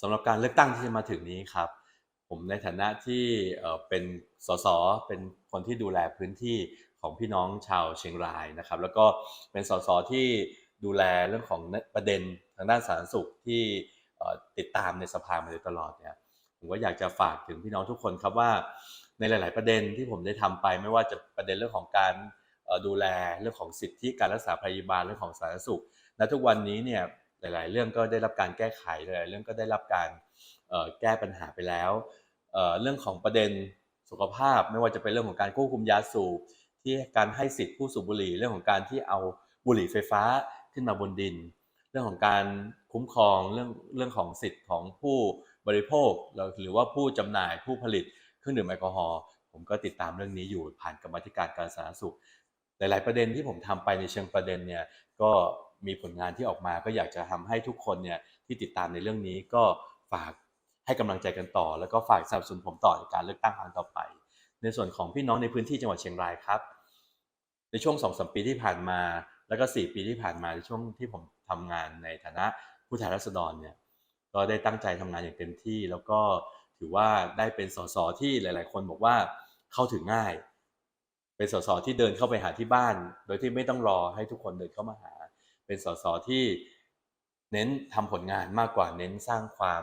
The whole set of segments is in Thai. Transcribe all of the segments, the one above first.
สำหรับการเลือกตั้งที่จะมาถึงนี้ครับ ผมในฐานะที่เป็นสสเป็นคนที่ดูแลพื้นที่ของพี่น้องชาวเชียงรายนะครับ แล้วก็เป็นสสที่ดูแลเรื่องของประเด็นทางด้านสาธารณสุขที่ติดตามในสภามาโดยตลอดเนี่ยผมก็อยากจะฝากถึงพี่น้องทุกคนครับว่าในหลาย ๆ ประเด็นที่ผมได้ทำไป ไม่ว่าจะประเด็นเรื่องของการดูแลเรื่องของสิทธิการรักษาพยาบาลเรื่องของสาธารณสุข และทุกวันนี้เนี่ย หลาย ๆ เรื่องก็ได้รับการแก้ไขหลายๆเรื่องก็ได้รับการแก้ปัญหาไปแล้วเรื่องของประเด็นสุขภาพไม่ว่าจะเป็นเรื่องของการควบคุมยาสูบที่การให้สิทธิผู้สูบบุหรี่ เรื่องของการที่เอาบุหรี่ไฟฟ้าขึ้นมาบนดิน เรื่องของการคุ้มครองเรื่องเรื่องของสิทธิ์ของผู้บริโภคหรือว่าผู้จำหน่ายผู้ผลิตเครื่องดื่มแอลกอฮอล์ผมก็ติดตามเรื่องนี้อยู่ผ่านกรรมธิการการสาธารณสุข หลาย ๆ ประเด็นที่ผมทำไปในเชิงประเด็นเนี่ยก็ มีผลงานที่ออกมา ก็อยากจะทำให้ทุกคนเนี่ยที่ติดตามในเรื่องนี้ก็ฝากให้กำลังใจกันต่อ แล้วก็ฝากสนับสนุนผมต่อในการเลือกตั้งครั้งต่อไป ในส่วนของพี่น้องในพื้นที่จังหวัดเชียงรายครับ ในช่วงสองสมปีที่ผ่านมา แล้วก็สี่ปีที่ผ่านมาในช่วงที่ผมทำงานในฐานะผู้แทนราษฎรเนี่ยก็ได้ตั้งใจทำงานอย่างเต็มที่ แล้วก็ถือว่าได้เป็นสสที่หลาย ๆ คนบอกว่าเข้าถึงง่าย เป็นสสที่เดินเข้าไปหาที่บ้าน โดยที่ไม่ต้องรอให้ทุกคนเดินเข้ามาหา เป็นสสที่เน้นทำผลงานมากกว่าเน้นสร้างความ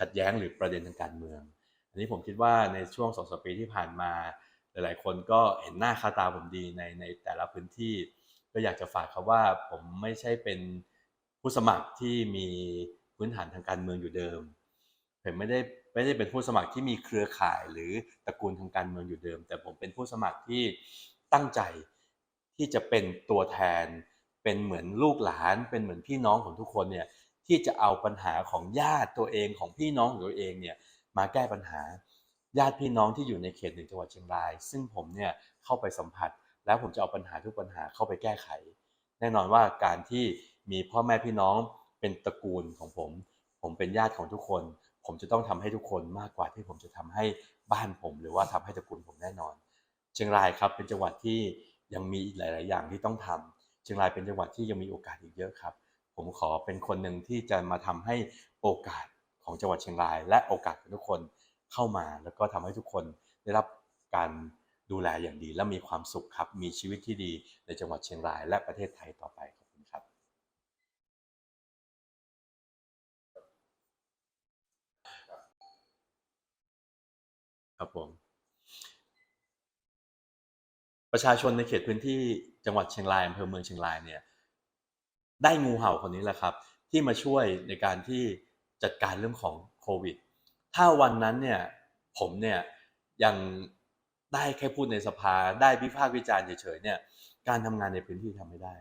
ขัดแย้งหรือประเด็นทางการเมือง อันนี้ผมคิดว่าในช่วงสองสปีที่ผ่านมา หลายๆ คนก็เห็นหน้าคาตาผมดีในในแต่ละพื้นที่ ก็อยากจะฝากครับว่าผมไม่ใช่เป็นผู้สมัครที่มีพื้นฐานทางการเมืองอยู่เดิม ผมไม่ได้ไม่ได้เป็นผู้สมัครที่มีเครือข่ายหรือตระกูลทางการเมืองอยู่เดิม แต่ผมเป็นผู้สมัครที่ตั้งใจที่จะเป็นตัวแทน เป็นเหมือนลูกหลาน เป็นเหมือนพี่น้องของทุกคนเนี่ยที่จะเอาปัญหาของญาติตัวเองของพี่น้องของตัวเองเนี่ยมาแก้ปัญหา ญาติพี่น้องที่อยู่ในเขตหนึ่งจังหวัดเชียงราย ซึ่งผมเนี่ยเข้าไปสัมผัส แล้วผมจะเอาปัญหาทุกปัญหาเข้าไปแก้ไข แน่นอนว่าการที่มีพ่อแม่พี่น้องเป็นตระกูลของผม ผมเป็นญาติของทุกคน ผมจะต้องทำให้ทุกคนมากกว่าที่ผมจะทำให้บ้านผม หรือว่าทำให้ตระกูลผมแน่นอน เชียงรายครับเป็นจังหวัดที่ยังมีหลาย ๆ อย่างที่ต้องทำ เชียงรายเป็นจังหวัดที่ยังมีโอกาสอีกเยอะครับ ผมขอเป็นคนหนึ่งที่จะมาทำให้โอกาสของจังหวัดเชียงราย และโอกาสของทุกคนเข้ามา แล้วก็ทำให้ทุกคนได้รับการดูแลอย่างดีและมีความสุขครับ มีชีวิตที่ดีในจังหวัดเชียงราย และประเทศไทยต่อไปขอบคุณครับครับผม ประชาชนในเขตพื้นที่จังหวัดเชียงรายอำเภอเมืองเชียงรายเนี่ยได้งูเห่าคนนี้แหละครับ ที่มาช่วยในการที่จัดการเรื่องของโควิด ถ้าวันนั้นเนี่ยผมเนี่ยยังได้แค่พูดในสภาได้วิพากษ์วิจารณ์เฉยๆเนี่ยการทำงานในพื้นที่ทำไม่ได้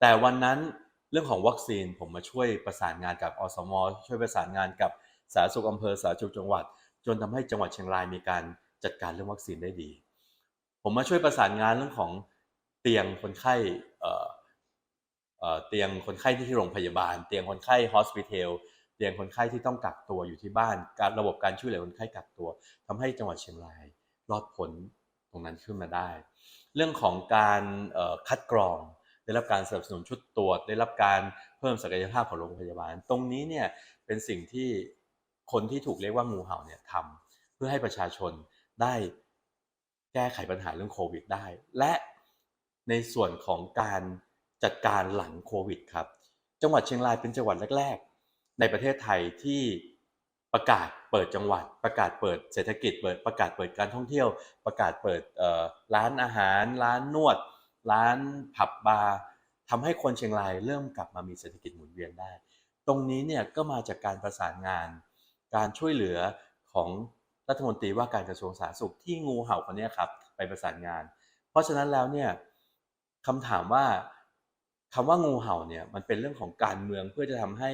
แต่วันนั้นเรื่องของวัคซีนผมมาช่วยประสานงานกับอสม ช่วยประสานงานกับสาธารณสุขอำเภอสาธารณสุขจังหวัด จนทำให้จังหวัดเชียงรายมีการจัดการเรื่องวัคซีนได้ดี ผมมาช่วยประสานงานเรื่องของเตียงคนไข้เตียงคนไข้ที่โรงพยาบาล เตียงคนไข้ฮอสพิทอลเตียงคนไข้ที่ต้องกักตัวอยู่ที่บ้าน การระบบการช่วยเหลือคนไข้กักตัวทำให้จังหวัดเชียงรายรอดพ้นตรงนั้นขึ้นมาได้ เรื่องของการคัดกรอง ได้รับการสนับสนุนชุดตรวจ ได้รับการเพิ่มศักยภาพของโรงพยาบาล ตรงนี้เนี่ยเป็นสิ่งที่คนที่ถูกเรียกว่างูเห่าเนี่ยทำเพื่อให้ประชาชนได้ แก้ไขปัญหาเรื่องโควิดได้ และในส่วนของการจัดการหลังโควิดครับ จังหวัดเชียงรายเป็นจังหวัดแรก ๆ ในประเทศไทยที่ประกาศเปิดจังหวัด ประกาศเปิดเศรษฐกิจเปิดประกาศเปิดการท่องเที่ยว ประกาศเปิดร้านอาหาร ร้านนวด ร้านผับบาร์ทำให้คนเชียงรายเริ่มกลับมามีเศรษฐกิจหมุนเวียนได้ ตรงนี้เนี่ยก็มาจากการประสานงาน การช่วยเหลือของ รัฐมนตรีว่าการกระทรวงสาธารณสุขที่งูเห่าคนนี้ครับไปประสานงาน เพราะฉะนั้นแล้วเนี่ยคำถามว่าคำว่างูเห่าเนี่ยมันเป็นเรื่องของการเมืองเพื่อจะทำให้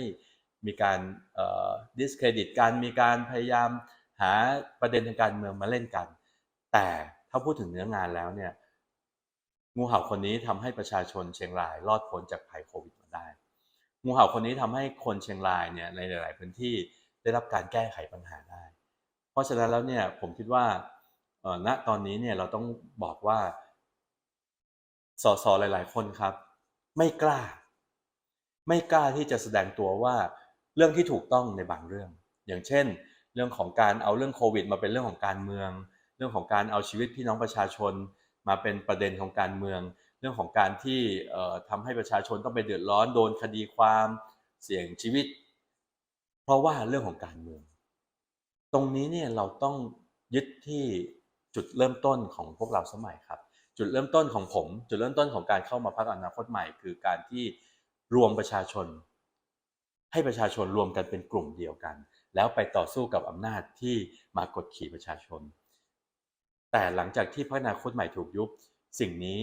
มีการเอ่อ discredit การมีการพยายามหาประเด็นทางการเมืองมาเล่นกัน แต่ถ้าพูดถึงเนื้องานแล้วเนี่ยงูเห่าคนนี้ทำให้ประชาชนเชียงรายรอดพ้นจากภัยโควิดมาได้ งูเห่าคนนี้ทำให้คนเชียงรายเนี่ยในหลาย ๆ พื้นที่ได้รับการแก้ไขปัญหาได้ ราะฉะนั้นแล้วเนี่ยผมคิดว่าณตอนนี้เนี่ยเราต้องบอกว่าสสหลาย ๆ คนครับ ไม่กล้า ไม่กล้าที่จะแสดงตัวว่าเรื่องที่ถูกต้องในบางเรื่อง อย่างเช่น เรื่องของการเอาเรื่องโควิด มาเป็นเรื่องของการเมือง เรื่องของการเอาชีวิตพี่น้องประชาชน มาเป็นประเด็นของการเมือง เรื่องของการที่ทำให้ประชาชนต้องไปเดือดร้อนโดนคดีความเสี่ยงชีวิต เพราะว่าเรื่องของการเมือง ตรงนี้เนี่ยเราต้องยึดที่จุดเริ่มต้นของพวกเราสมัยครับ จุดเริ่มต้นของผม จุดเริ่มต้นของการเข้ามาพักอนาคตใหม่ คือการที่รวมประชาชน ให้ประชาชนรวมกันเป็นกลุ่มเดียวกัน แล้วไปต่อสู้กับอำนาจที่มากดขี่ประชาชน แต่หลังจากที่พักอนาคตใหม่ถูกยุบ สิ่งนี้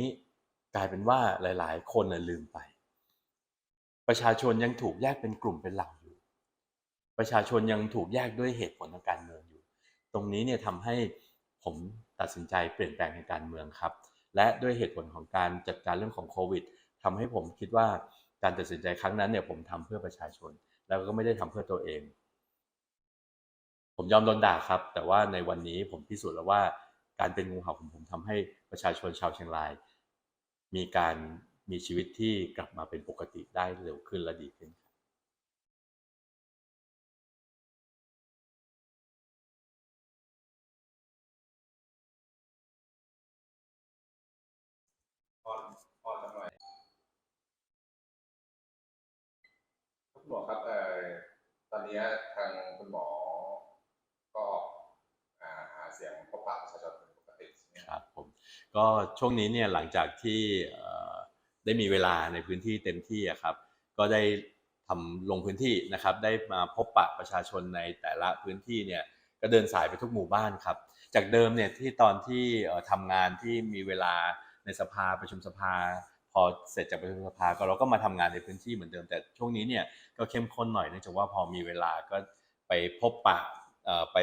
กลายเป็นว่าหลาย ๆ คนลืมไป ประชาชนยังถูกแยกเป็นกลุ่มเป็นเหล่า ประชาชนยังถูกแยกด้วยเหตุผลทางการเมืองอยู่ ตรงนี้เนี่ยทำให้ผมตัดสินใจเปลี่ยนแปลงทางการเมืองครับ และด้วยเหตุผลของการจัดการเรื่องของโควิดทำให้ผมคิดว่าการตัดสินใจครั้งนั้นเนี่ยผมทำเพื่อประชาชน แล้วก็ไม่ได้ทำเพื่อตัวเอง ผมยอมโดนด่าครับ แต่ว่าในวันนี้ผมพิสูจน์แล้วว่าการเป็นงูเห่าของผมทำให้ประชาชนชาวเชียงราย มีการมีชีวิตที่กลับมาเป็นปกติได้เร็วขึ้นและดีขึ้น คุณหมอครับเอ่อตอนนี้ทางคุณหมอก็อ่าหาเสียงพบปะประชาชนเป็นปกติใช่ไหมครับผมก็ช่วงนี้เนี่ยหลังจากที่ได้มีเวลาในพื้นที่เต็มที่ครับ ก็ได้ทำลงพื้นที่นะครับ ได้มาพบปะประชาชนในแต่ละพื้นที่เนี่ยก็เดินสายไปทุกหมู่บ้านครับ จากเดิมเนี่ยที่ตอนที่เอ่อทำงานที่มีเวลาในสภาประชุมสภา พอเสร็จจากประชุมสภาก็เราก็มาทำงานในพื้นที่เหมือนเดิมแต่ช่วงนี้เนี่ย ก็เข้มข้นหน่อยเนื่องจากว่าพอมีเวลาก็ไปพบปะไป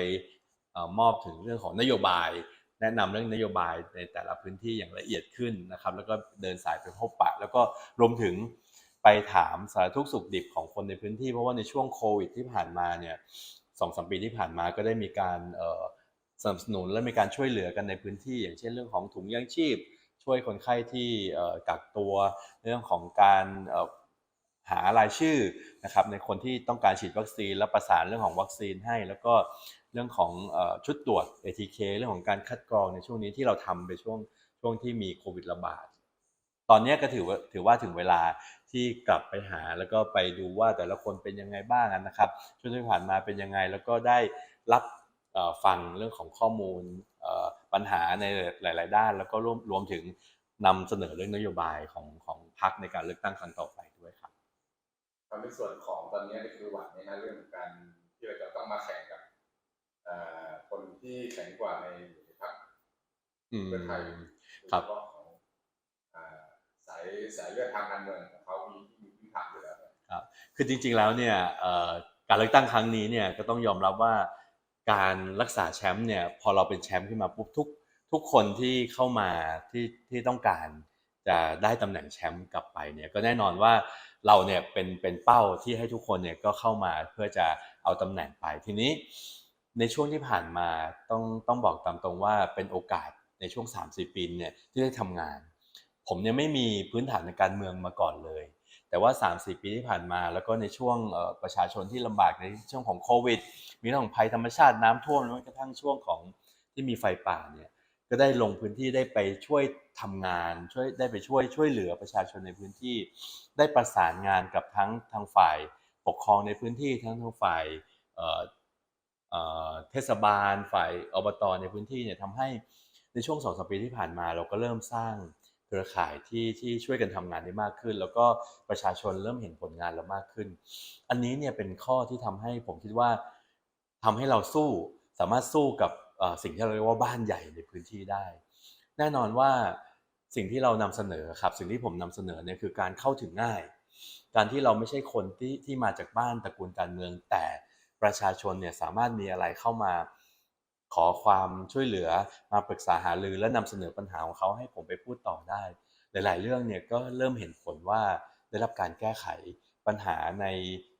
มอบถึงเรื่องของนโยบาย แนะนำเรื่องนโยบายในแต่ละพื้นที่อย่างละเอียดขึ้นนะครับ แล้วก็เดินสายไปพบปะ แล้วก็รวมถึงไปถามสารทุกข์สุขดิบของคนในพื้นที่เพราะว่าในช่วงโควิดที่ผ่านมาเนี่ยสองสามปีที่ผ่านมาก็ได้มีการสนับสนุนและมีการช่วยเหลือกันในพื้นที่ อย่างเช่นเรื่องของถุงยางชีพ ช่วยคนไข้ที่กักตัวเรื่องของการ หารายชื่อนะครับในคนที่ต้องการฉีดวัคซีนและประสานเรื่องของวัคซีนให้ แล้วก็เรื่องของชุดตรวจ ATK เรื่องของการคัดกรองในช่วงนี้ที่เราทำไปช่วงช่วงที่มีโควิดระบาดตอนนี้ก็ถือว่าถือว่าถึงเวลาที่กลับไปหาแล้วก็ไปดูว่าแต่ละคนเป็นยังไงบ้างนะครับช่วงที่ผ่านมาเป็นยังไง แล้วก็ได้รับฟังเรื่องของข้อมูลปัญหาในหลาย ๆ ด้าน แล้วก็รวมรวมถึงนำเสนอเรื่องนโยบายของของพรรคในการเลือกตั้งครั้งต่อไป ด้วยครับครับในส่วนของตอนนี้นี่คือหวังในนะเรื่องของการที่เราจะต้องมาแข่งกับเอ่อคนที่แข็งกว่าในในพรรคอืมเพื่อไทยครับโดยเฉพาะของอ่าสายสายเลือดทางการเมืองของเขามีมีพื้นฐานอยู่แล้วเนี่ยคือจริง ๆแล้วเนี่ยเอ่อการเลือกตั้งครั้งนี้เนี่ยก็ต้องยอมรับว่าการรักษาแชมป์เนี่ยพอเราเป็นแชมป์ขึ้นมาปุ๊บทุกทุกคนที่เข้ามาที่ที่ต้องการจะได้ตำแหน่งแชมป์กลับไปเนี่ยก็แน่นอนว่า เราเนี่ยเป็นเป็นเป้าที่ให้ทุกคนเนี่ยก็เข้ามาเพื่อจะเอาตำแหน่งไปทีนี้ ในช่วงที่ผ่านมาต้องต้องบอกตามตรงว่าเป็นโอกาสในช่วง 3-4 ปีเนี่ยที่ได้ทำงาน ผมเนี่ยไม่มีพื้นฐานในการเมืองมาก่อนเลย แต่ว่า 3-4 ปีที่ผ่านมา แล้วก็ในช่วงประชาชนที่ลำบากในช่วงของโควิด มีเรื่องของภัยธรรมชาติน้ำท่วมแล้วกระทั่งช่วงของที่มีไฟป่าเนี่ย ก็ได้ลงพื้นที่ได้ไปช่วยทำงานช่วยได้ไปช่วยช่วยเหลือประชาชนในพื้นที่ ได้ประสานงานกับทั้งทางฝ่ายปกครองในพื้นที่ทั้งทางฝ่ายเเเทศบาล ฝ่ายอบตในพื้นที่เนี่ยทำให้ในช่วงสองสามปีที่ผ่านมาเราก็เริ่มสร้างเครือข่ายที่ที่ช่วยกันทำงานได้มากขึ้น แล้วก็ประชาชนเริ่มเห็นผลงานเรามากขึ้น อันนี้เนี่ยเป็นข้อที่ทำให้ผมคิดว่าทำให้เราสู้สามารถสู้กับ สิ่งที่เราเรียกว่าบ้านใหญ่ในพื้นที่ได้ แน่นอนว่าสิ่งที่เรานำเสนอครับ สิ่งที่ผมนำเสนอเนี่ยคือการเข้าถึงง่าย การที่เราไม่ใช่คนที่ที่มาจากบ้านตระกูลการเมือง แต่ประชาชนเนี่ยสามารถมีอะไรเข้ามาขอความช่วยเหลือมาปรึกษาหารือและนำเสนอปัญหาของเขาให้ผมไปพูดต่อได้ หลาย ๆ เรื่องเนี่ยก็เริ่มเห็นผลว่าได้รับการแก้ไขปัญหาใน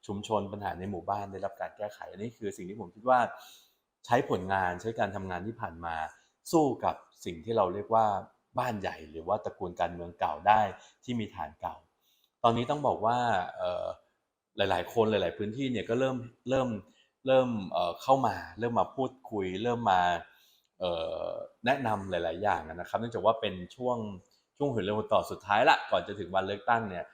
ชุมชนปัญหาในหมู่บ้านได้รับการแก้ไขอันนี้คือสิ่งที่ผมคิดว่า ใช้ผลงานใช้การทำงานที่ผ่านมา สู้กับสิ่งที่เราเรียกว่าบ้านใหญ่ หรือว่าตระกูลการเมืองเก่าได้ที่มีฐานเก่า ตอนนี้ต้องบอกว่าหลาย ๆ คนหลาย ๆ พื้นที่เนี่ยก็เริ่มเริ่มเริ่มเเข้ามาเริ่มมาพูดคุย เริ่มมาแนะนำหลาย ๆ อย่างนะครับ เนื่องจากว่าเป็นช่วงช่วงหืนเรื่องต่อสุดท้ายละก่อนจะถึงวันเลือกตั้งเนี่ย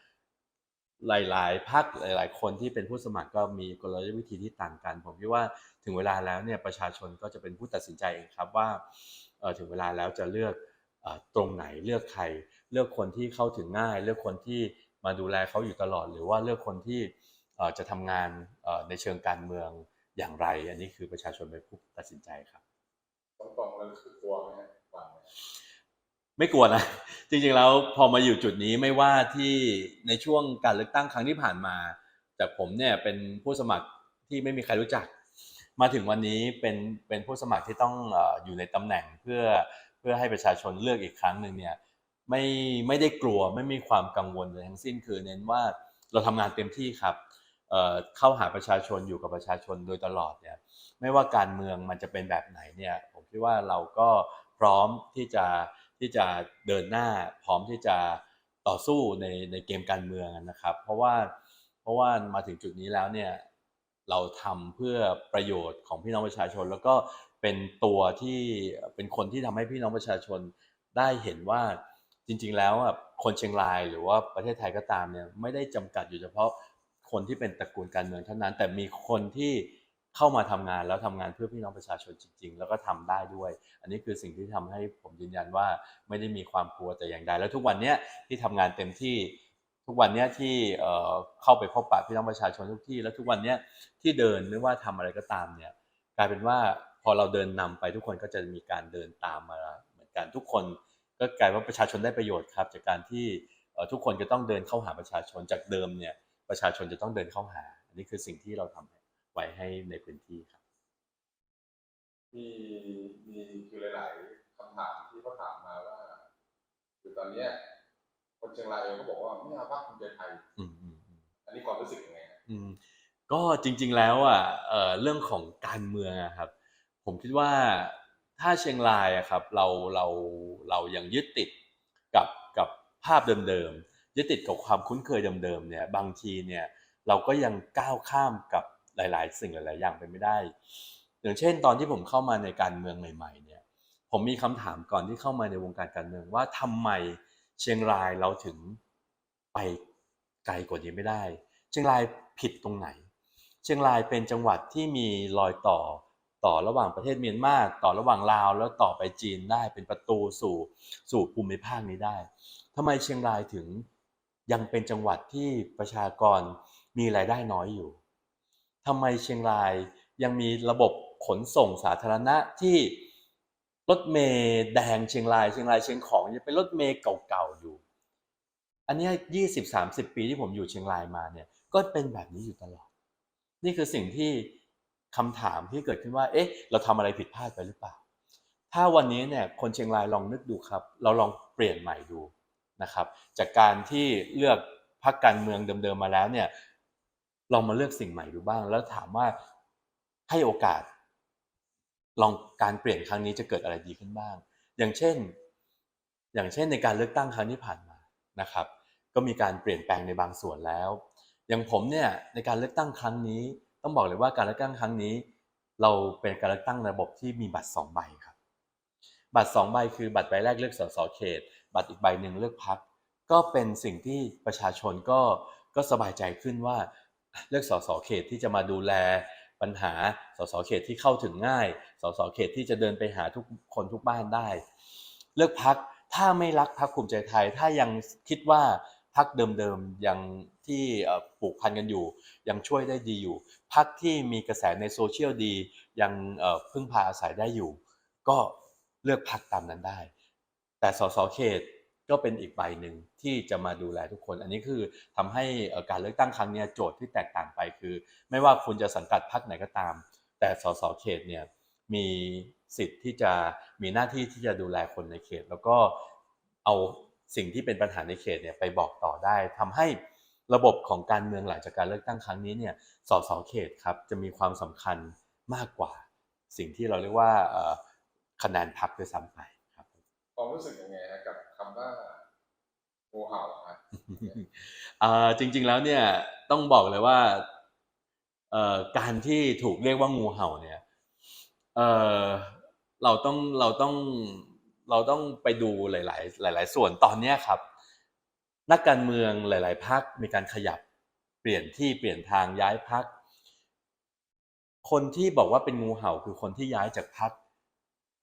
หลาย ๆพักหลาย ๆ คนที่เป็นผู้สมัครก็มีกลยุทธ์วิธีที่ต่างกัน ผมคิดว่าถึงเวลาแล้วเนี่ยประชาชนก็จะเป็นผู้ตัดสินใจเองครับว่าถึงเวลาแล้วจะเลือกตรงไหนเลือกใคร เลือกคนที่เข้าถึงง่าย เลือกคนที่มาดูแลเขาอยู่ตลอด หรือว่าเลือกคนที่จะทำงานในเชิงการเมืองอย่างไร อันนี้คือประชาชนเป็นผู้ตัดสินใจครับตรงๆแล้วคือกลัวไหมหวังไหม ไม่กลัวนะ จริงๆแล้วพอมาอยู่จุดนี้ไม่ว่าที่ในช่วงการเลือกตั้งครั้งที่ผ่านมาจากผมเนี่ยเป็นผู้สมัครที่ไม่มีใครรู้จัก มาถึงวันนี้เป็นเป็นผู้สมัครที่ต้องออยู่ในตำแหน่งเพื่อเพื่อให้ประชาชนเลือกอีกครั้งหนึ่งเนี่ยไม่ไม่ได้กลัวไม่มีความกังวลเลยทั้งสิ้นคือเน้นว่าเราทำงานเต็มที่ครับเเข้าหาประชาชนอยู่กับประชาชนโดยตลอดเนี่ยไม่ว่าการเมืองมันจะเป็นแบบไหนเนี่ยผมคิดว่าเราก็พร้อมที่จะ ที่จะเดินหน้าพร้อมที่จะต่อสู้ในในเกมการเมืองนะครับ เพราะว่าเพราะว่ามาถึงจุดนี้แล้วเนี่ยเราทำเพื่อประโยชน์ของพี่น้องประชาชน แล้วก็เป็นตัวที่เป็นคนที่ทำให้พี่น้องประชาชนได้เห็นว่าจริง ๆ แล้วคนเชียงรายหรือว่าประเทศไทยก็ตามเนี่ยไม่ได้จำกัดอยู่เฉพาะคนที่เป็นตระกูลการเมืองเท่านั้น แต่มีคนที่ เข้ามาทำงานแล้วทำงานเพื่อพี่น้องประชาชนจริง ๆ แล้วก็ทำได้ด้วย อันนี้คือสิ่งที่ทำให้ผมยืนยันว่าไม่ได้มีความกลัวแต่อย่างใดแล้วทุกวันเนี้ยที่ทำงานเต็มที่ทุกวันเนี้ยที่เข้าไปพบปะพี่น้องประชาชนทุกที่ แล้วทุกวันเนี้ยที่เดินไม่ว่าทำอะไรก็ตามเนี่ยกลายเป็นว่าพอเราเดินนำไปทุกคนก็จะมีการเดินตามมาเหมือนกันทุกคน ก็กลายว่าประชาชนได้ประโยชน์ครับ จากการที่ทุกคนจะต้องเดินเข้าหาประชาชนจากเดิมเนี่ยประชาชนจะต้องเดินเข้าหาอันนี้คือสิ่งที่เราทำ ไว้ให้ในพื้นที่ครับ มีมีคือหลายๆคำถามที่เขาถามมาว่า คือตอนเนี้ยคนเชียงรายเองก็บอกว่าไม่เอาพรรคภูมิใจไทยอืมอืมอืมอันนี้ความรู้สึกยังไงฮะอืมก็จริง ๆแล้วอะเอ่อเรื่องของการเมืองอะครับ ผมคิดว่าถ้าเชียงรายอะครับเราเราเรายังยึดติดกับกับภาพเดิมๆยึดติดกับความคุ้นเคยเดิมๆเนี่ยบางทีเนี่ยเราก็ยังก้าวข้ามกับ หลาย ๆ สิ่งหลาย ๆ อย่างไปไม่ได้ อย่างเช่น ตอนที่ผมเข้ามาในการเมืองใหม่ ๆ เนี่ย ผมมีคำถามก่อนที่เข้ามาในวงการการเมืองว่าทำไมเชียงรายเราถึงไปไกลกว่านี้ไม่ได้ เชียงรายผิดตรงไหน เชียงรายเป็นจังหวัดที่มีรอยต่อต่อระหว่างประเทศเมียนมาต่อระหว่างลาวแล้วต่อไปจีนได้เป็นประตูสู่สู่ภูมิภาคนี้ได้ทำไมเชียงรายถึงยังเป็นจังหวัดที่ประชากรมีรายได้น้อยอยู่ ทำไมเชียงรายยังมีระบบขนส่งสาธารณะที่รถเมย์แดงเชียงรายเชียงรายเชียงของยังเป็นรถเมย์เก่าๆอยู่ อันนี้ยี่สิบสามสิบปีที่ผมอยู่เชียงรายมาเนี่ยก็เป็นแบบนี้อยู่ตลอด นี่คือสิ่งที่คำถามที่เกิดขึ้นว่า เอ๊ะ เราทำอะไรผิดพลาดไปหรือเปล่า ถ้าวันนี้เนี่ยคนเชียงรายลองนึกดูครับ เราลองเปลี่ยนใหม่ดูนะครับ จากการที่เลือกพรรคการเมืองเดิมๆมาแล้วเนี่ย ลองมาเลือกสิ่งใหม่ดูบ้าง แล้วถามว่าให้โอกาส ลองการเปลี่ยนครั้งนี้จะเกิดอะไรดีขึ้นบ้าง อย่างเช่น อย่างเช่นในการเลือกตั้งครั้งที่ผ่านมานะครับ ก็มีการเปลี่ยนแปลงในบางส่วนแล้ว อย่างผมเนี่ยในการเลือกตั้งครั้งนี้ ต้องบอกเลยว่าการเลือกตั้งครั้งนี้ เราเป็นการเลือกตั้งระบบที่มีบัตรสองใบครับ บัตรสองใบคือบัตรใบแรกเลือกสสเขต บัตรอีกใบหนึ่งเลือกพักก็เป็นสิ่งที่ประชาชนก็ก็สบายใจขึ้นว่า เลือกสสเขตที่จะมาดูแลปัญหาสสเขตที่เข้าถึงง่าย สสเขตที่จะเดินไปหาทุกคนทุกบ้านได้ เลือกพักถ้าไม่รักพักภูมิใจไทย ถ้ายังคิดว่าพักเดิมๆยังที่ปลูกพันกันอยู่ ยังช่วยได้ดีอยู่ พักที่มีกระแสในโซเชียลดี ยังเพึ่งพาอาศัยได้อยู่ ก็เลือกพักตามนั้นได้ แต่สสเขต ก็เป็นอีกใบหนึ่งที่จะมาดูแลทุกคน อันนี้คือทำให้การเลือกตั้งครั้งนี้โจทย์ที่แตกต่างไปคือ ไม่ว่าคุณจะสังกัดพรรคไหนก็ตาม แต่สสเขตเนี่ยมีสิทธิ์ที่จะมีหน้าที่ที่จะดูแลคนในเขต แล้วก็เอาสิ่งที่เป็นปัญหาในเขตเนี่ยไปบอกต่อได้ทำให้ระบบของการเมืองหลังจากการเลือกตั้งครั้งนี้เนี่ยสสเขตครับจะมีความสำคัญมากกว่า สิ่งที่เราเรียกว่าคะแนนพรรคด้วยซ้ำไปครับความรู้สึกยังไงฮะกับ ว่างูเห่าฮะอ่าจริง ๆ แล้วเนี่ยต้องบอกเลยว่าเอ่อการที่ถูกเรียกว่างูเห่าเนี่ยเอ่อเราต้องเราต้องเราต้องไปดูหลาย ๆ หลาย ๆ ส่วนตอนนี้ครับ นักการเมืองหลาย ๆพรรคมีการขยับเปลี่ยนที่เปลี่ยนทางย้ายพรรคนที่บอกว่าเป็นงูเห่าคือคนที่ย้ายจากพรรค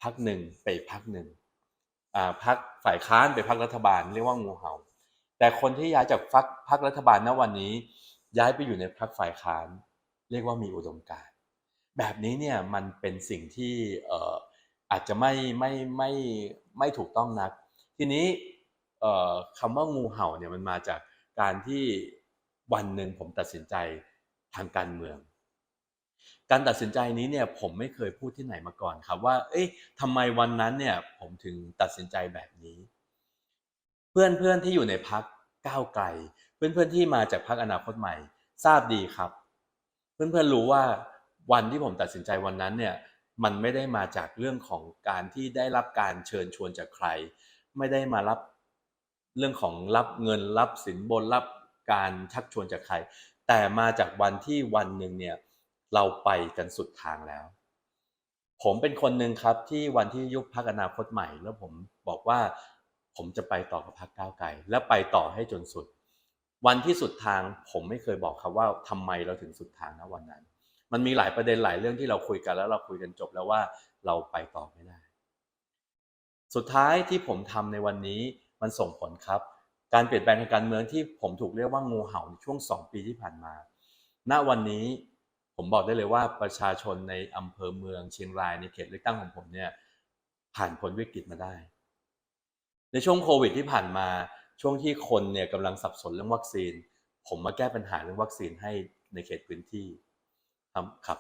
พรรคหนึ่งไปอีกหนึ่ง พรรคฝ่ายค้านไปพรรครัฐบาลเรียกว่างูเห่า แต่คนที่ย้ายจากพรรคพรรครัฐบาลณวันนี้ ย้ายไปอยู่ในพรรคฝ่ายค้าน เรียกว่ามีอุดมการณ์แบบนี้เนี่ยมันเป็นสิ่งที่อาจจะไม่ไม่ไม่ไม่ถูกต้องนัก ทีนี้คำว่างูเห่าเนี่ยมันมาจากการที่วันหนึ่งผมตัดสินใจทางการเมือง การตัดสินใจนี้เนี่ยผมไม่เคยพูดที่ไหนมาก่อนครับว่า เอ๊ะทำไมวันนั้นเนี่ยผมถึงตัดสินใจแบบนี้ เพื่อนเพื่อนที่อยู่ในพักก้าวไกล เพื่อนเพื่อนที่มาจากพักอนาคตใหม่ ทราบดีครับ เพื่อนเพื่อนรู้ว่าวันที่ผมตัดสินใจวันนั้นเนี่ยมันไม่ได้มาจากเรื่องของการที่ได้รับการเชิญชวนจากใคร ไม่ได้มารับเรื่องของรับเงินรับสินบนรับการชักชวนจากใคร แต่มาจากวันที่วันหนึ่งเนี่ย เราไปกันสุดทางแล้ว ผมเป็นคนหนึ่งครับที่วันที่ยุบพักอนาคตใหม่ แล้วผมบอกว่าผมจะไปต่อกับพักก้าวไกล และไปต่อให้จนสุด วันที่สุดทางผมไม่เคยบอกครับว่าทำไมเราถึงสุดทางนะวันนั้น มันมีหลายประเด็นหลายเรื่องที่เราคุยกันแล้วเราคุยกันจบแล้วว่าเราไปต่อไม่ได้ สุดท้ายที่ผมทำในวันนี้มันส่งผลครับ การเปลี่ยนแปลงทางการเมืองที่ผมถูกเรียกว่างูเห่าในช่วงสองปีที่ผ่านมา ณวันนี้ ผมบอกได้เลยว่าประชาชนในอำเภอเมืองเชียงรายในเขตเลือกตั้งของผมเนี่ยผ่านพ้นวิกฤตมาได้ ในช่วงโควิดที่ผ่านมาช่วงที่คนเนี่ยกำลังสับสนเรื่องวัคซีน ผมมาแก้ปัญหาเรื่องวัคซีนให้ในเขตพื้นที่ครับ